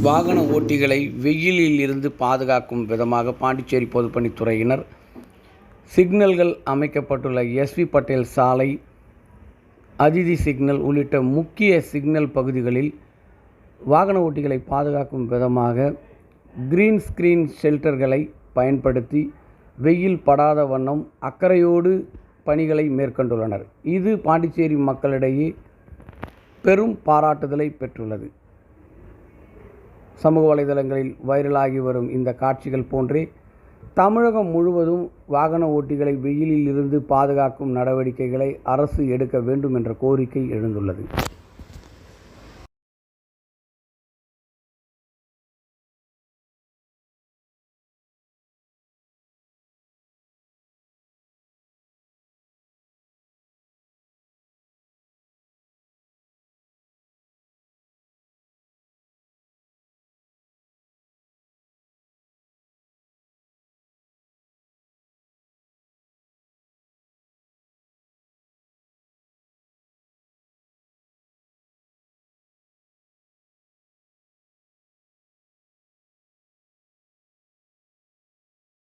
வாகன ஓட்டிகளை வெயிலில் இருந்து பாதுகாக்கும் விதமாக பாண்டிச்சேரி பொதுப்பணித்துறையினர் சிக்னல்கள் அமைக்கப்பட்டுள்ள எஸ்வி பட்டேல் சாலை அதிதி சிக்னல் உள்ளிட்ட முக்கிய சிக்னல் பகுதிகளில் வாகன ஓட்டிகளை பாதுகாக்கும் விதமாக கிரீன் ஸ்கிரீன் ஷெல்டர்களை பயன்படுத்தி வெயில் படாத வண்ணம் அக்கறையோடு பணிகளை மேற்கொண்டுள்ளனர். இது பாண்டிச்சேரி மக்களிடையே பெரும் பாராட்டுதலை பெற்றுள்ளது. சமூக வலைதளங்களில் வைரலாகி வரும் இந்த காட்சிகள் போன்றே தமிழகம் முழுவதும் வாகன ஓட்டிகளை வெயிலில் இருந்து பாதுகாக்கும் நடவடிக்கைகளை அரசு எடுக்க வேண்டும் என்ற கோரிக்கை எழுந்துள்ளது.